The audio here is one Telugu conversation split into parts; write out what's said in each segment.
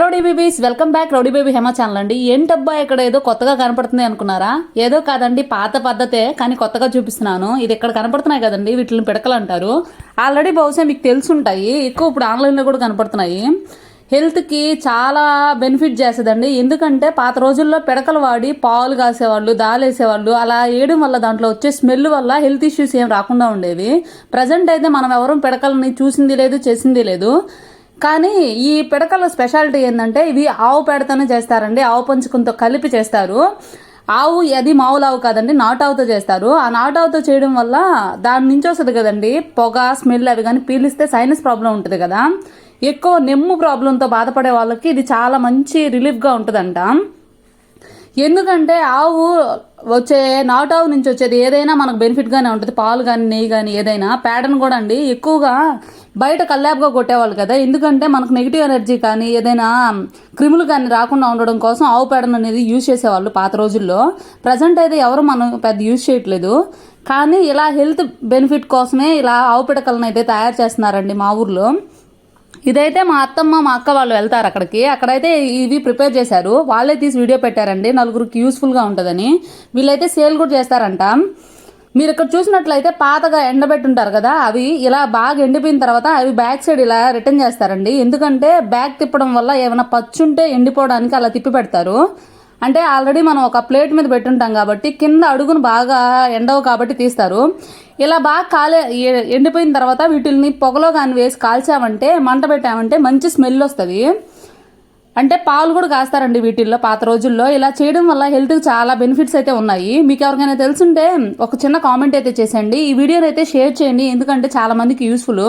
Rowdy babies welcome back rowdy baby Hema channel అండి. ఏంటబ్బా ఇక్కడ ఏదో కొత్తగా కనపడుతుంది అనుకున్నారా? ఏదో కాదండి పాత పద్ధతే కానీ కొత్తగా చూపిస్తున్నాను. ఇది ఇక్కడ కనపడుతున్నాయి కదండి వీటిని పిడకలు అంటారు ఆల్రెడీ బహుశా మీకు తెలుసుంటాయి. ఎక్కువ ఇప్పుడు ఆన్లైన్లో కూడా కనపడుతున్నాయి. హెల్త్కి చాలా బెనిఫిట్ చేస్తుందండి. ఎందుకంటే పాత రోజుల్లో పిడకలు వాడి పాలు కాసేవాళ్ళు దాలేసేవాళ్ళు అలా వేయడం వల్ల దాంట్లో వచ్చే స్మెల్ వల్ల హెల్త్ ఇష్యూస్ ఏం రాకుండా ఉండేవి. ప్రజెంట్ అయితే మనం ఎవరూ పిడకలని చూసింది లేదు చేసింది లేదు. కానీ ఈ పిడకల స్పెషాలిటీ ఏంటంటే ఇవి ఆవు పేడతోనే చేస్తారండి. ఆవు పంచుకంతో కలిపి చేస్తారు. ఆవు అది మామూలు ఆవు కాదండి నాటు ఆవుతో చేస్తారు. ఆ నాటు ఆవుతో చేయడం వల్ల దాని నుంచి వస్తుంది కదండి. పొగ స్మెల్ అవి కానీ పీలిస్తే సైనస్ ప్రాబ్లం ఉంటుంది కదా. ఎక్కువ నెమ్ము ప్రాబ్లంతో బాధపడే వాళ్ళకి ఇది చాలా మంచి రిలీఫ్గా ఉంటుందంట. ఎందుకంటే ఆవు వచ్చే నాటు ఆవు నుంచి వచ్చేది ఏదైనా మనకు బెనిఫిట్గానే ఉంటుంది. పాలు కానీ నెయ్యి కానీ ఏదైనా. ప్యాటర్న్ కూడా అండి. ఎక్కువగా బయట కల్లాబ్గా కొట్టేవాళ్ళు కదా. ఎందుకంటే మనకు నెగిటివ్ ఎనర్జీ కానీ ఏదైనా క్రిములు కానీ రాకుండా ఉండడం కోసం ఆవు పేడను అనేది యూజ్ చేసేవాళ్ళు పాత రోజుల్లో. ప్రజెంట్ అయితే ఎవరు మనం పెద్ద యూజ్ చేయట్లేదు. కానీ ఇలా హెల్త్ బెనిఫిట్ కోసమే ఇలా ఆవు పిడకలను అయితే తయారు చేస్తున్నారండి మా ఊర్లో. ఇదైతే మా అత్తమ్మ మా అక్క వాళ్ళు వెళ్తారు అక్కడికి. అక్కడైతే ఇవి ప్రిపేర్ చేశారు. వాళ్ళే తీసి వీడియో పెట్టారండి. నలుగురికి యూస్ఫుల్గా ఉంటుందని. వీళ్ళైతే సేల్ కూడా చేస్తారంట. మీరు ఇక్కడ చూసినట్లయితే పాతగా ఎండబెట్టుంటారు కదా అవి ఇలా బాగా ఎండిపోయిన తర్వాత అవి బ్యాక్ సైడ్ ఇలా రిటర్న్ చేస్తారండి. ఎందుకంటే బ్యాగ్ తిప్పడం వల్ల ఏమైనా పచ్చుంటే ఎండిపోవడానికి అలా తిప్పి పెడతారు. అంటే ఆల్రెడీ మనం ఒక ప్లేట్ మీద పెట్టుంటాం కాబట్టి కింద అడుగును బాగా ఎండవు కాబట్టి తీస్తారు. ఇలా బాగా కాలే ఎండిపోయిన తర్వాత వీటిని పొగలో కానీ వేసి కాల్చామంటే మంట పెట్టామంటే మంచి స్మెల్ వస్తుంది. అంటే పాలు కూడా కాస్తారండి వీటిల్లో పాత రోజుల్లో. ఇలా చేయడం వల్ల హెల్త్కి చాలా బెనిఫిట్స్ అయితే ఉన్నాయి. మీకు ఎవరికైనా తెలుసుంటే ఒక చిన్న కామెంట్ అయితే చేసేయండి. ఈ వీడియోని అయితే షేర్ చేయండి. ఎందుకంటే చాలా మందికి యూస్ఫుల్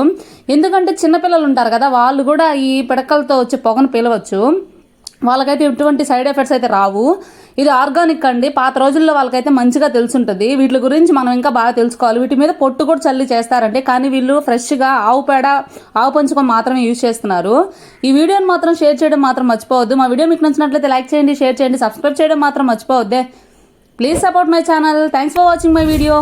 ఎందుకంటే చిన్నపిల్లలు ఉంటారు కదా వాళ్ళు కూడా ఈ పిడకలతో వచ్చే పొగను పీలవచ్చు. వాళ్ళకైతే ఎటువంటి సైడ్ ఎఫెక్ట్స్ అయితే రావు. ఇది ఆర్గానిక్ అండి. పాత రోజుల్లో వాళ్ళకైతే మంచిగా తెలుసుంటుంది. వీటి గురించి మనం ఇంకా బాగా తెలుసుకోవాలి. వీటి మీద పొట్టు కూడా చల్లి చేస్తారంటే కానీ వీళ్ళు ఫ్రెష్గా ఆవు పేడ ఆవు పంచుకొని మాత్రమే యూజ్ చేస్తున్నారు. ఈ వీడియోని మాత్రం షేర్ చేయడం మాత్రం మర్చిపోవద్దు. మా వీడియో మీకు నచ్చినట్లయితే లైక్ చేయండి షేర్ చేయండి సబ్స్క్రైబ్ చేయడం మాత్రం మర్చిపోవద్దే. Please support my channel. Thanks for watching my video.